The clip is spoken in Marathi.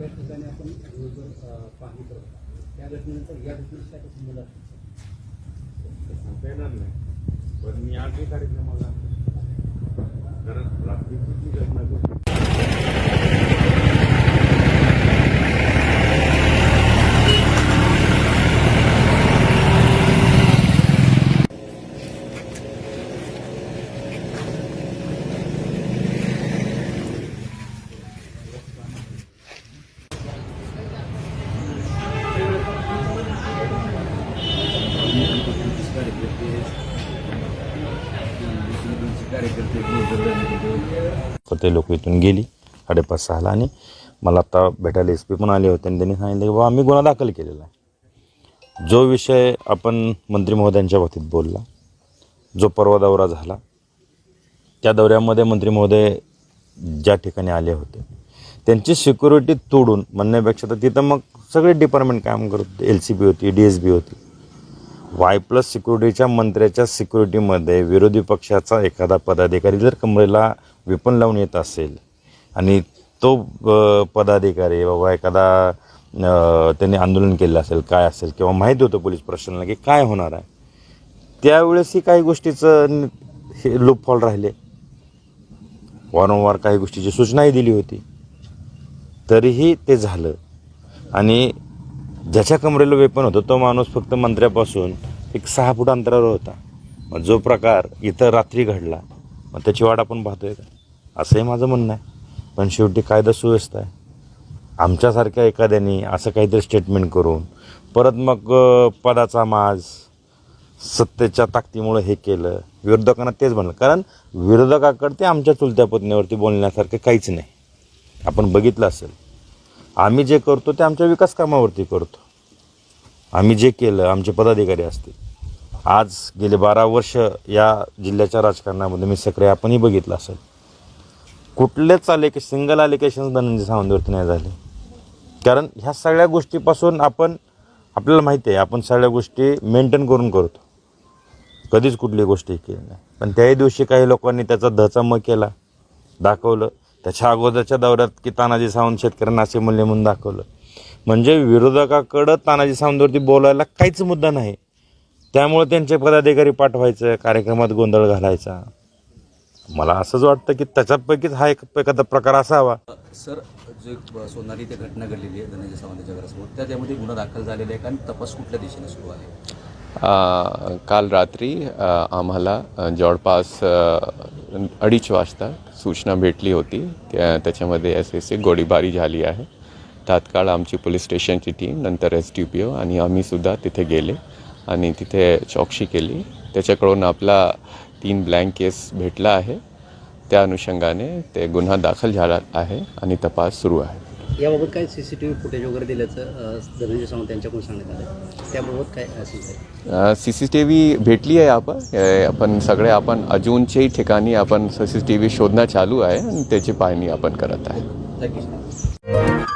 त्या ठिकाणी आपण दिवसभर पाहणी करतो त्या घटनेनंतर या घटनेशी काय संबंध असतो सांगता येणार नाही. पण मी आजही कार्यक्रमाला कारण रात्रीची जी घटना घडली तर ते लोक इथून गेली साडेपाच सहाला. आणि मला आता भेटायला एस पी पण आले होते आणि त्यांनी सांगितलं की बाबा आम्ही गुन्हा दाखल केलेला आहे. जो विषय आपण मंत्री महोदयांच्या बाबतीत बोलला जो परवा दौरा झाला त्या दौऱ्यामध्ये मंत्री महोदय ज्या ठिकाणी आले होते त्यांची सिक्युरिटी तोडून म्हणण्यापेक्षा तर तिथं मग सगळे डिपार्टमेंट काम करत होते. एल सी बी होती डी एस बी होती. वाय प्लस सिक्युरिटीच्या मंत्र्याच्या सिक्युरिटीमध्ये विरोधी पक्षाचा एखादा पदाधिकारी जर कमरेला विपण लावून येत असेल आणि तो पदाधिकारी बाबा एखादा त्यांनी आंदोलन केलं असेल काय असेल किंवा माहिती होतं पोलीस प्रशासनाला की काय होणार आहे त्यावेळेसही काही गोष्टीचं हे लूपफॉल राहिले. वारंवार काही गोष्टीची सूचनाही दिली होती. तरीही ते झालं. आणि ज्याच्या कमरेला वेपन होतं तो माणूस फक्त मंत्र्यापासून एक सहा फूट अंतरावर होता. मग जो प्रकार इथं रात्री घडला मग त्याची वाट आपण पाहतोय का? असंही माझं म्हणणं आहे. पण शेवटी कायदा सुव्यवस्था आहे. आमच्यासारख्या एखाद्याने असं काहीतरी स्टेटमेंट करून परत मग पदाचा माज सत्तेच्या ताकदीमुळे हे केलं. विरोधकांना तेच म्हणलं. कारण विरोधकाकडे ते आमच्या चुलत्या पत्नीवरती बोलण्यासारखं काहीच नाही. आपण बघितलं असेल. आम्ही जे करतो ते आमच्या विकास कामावरती करतो. आम्ही जे केलं आमचे पदाधिकारी असतील. आज गेले बारा वर्ष या जिल्ह्याच्या राजकारणामध्ये मी सक्रिय आपणही बघितलं असेल. कुठलेच आलेके सिंगल आलिकेशन धनंजय सावंतवरती नाही झाले. कारण ह्या सगळ्या गोष्टीपासून आपण आपल्याला माहिती आहे आपण सगळ्या गोष्टी मेंटेन करून करतो. कधीच कुठली गोष्टी केली नाही. पण त्याही दिवशी काही लोकांनी त्याचा धचा म केला दाखवलं. त्याच्या अगोदरच्या दौऱ्यात की तानाजी सावंत शेतकऱ्यांना असे मूल्य म्हणून दाखवलं. म्हणजे विरोधकाकडं तानाजी सावंतवरती बोलायला काहीच मुद्दा नाही. त्यामुळे त्यांचे पदाधिकारी पाठवायचं कार्यक्रमात गोंधळ घालायचा. मला असंच वाटतं की त्याच्यापैकीच हा एक एखादा प्रकार असावा. सर जे सोनारी ते घटना घडलेली आहे धनंजय सावंतच्या घरासमोर त्या त्यामध्ये गुन्हा दाखल झालेला आहे कारण तपास कुठल्या दिशेने सुरू आहे? काल रात्री आम्हाला जवळपास अडीच वाजता सूचना भेटली होती. त्या त्याच्यामध्ये एस एस गोळीबारी झाली आहे. तात्काळ आमची पोलीस स्टेशनची टीम नंतर एस टी पी ओ आणि आम्हीसुद्धा तिथे गेले आणि तिथे चौकशी केली. त्याच्याकडून आपला तीन ब्लँक केस भेटला आहे. त्या अनुषंगाने ते गुन्हा दाखल झाला आहे आणि तपास सुरू आहे. याबाबत काय C C T V footage वगैरे दिल्याचं धनंजय सावंत यांच्याकडून सांगण्यात आलं. त्याबाबत काय असेल सी सी टी व्ही भेटली आहे आपण आपण सगळे आपण अजूनच्याही ठिकाणी आपण सी सी टी व्ही शोधणं चालू आहे आणि त्याची पाहणी आपण करत आहे. थँक्यू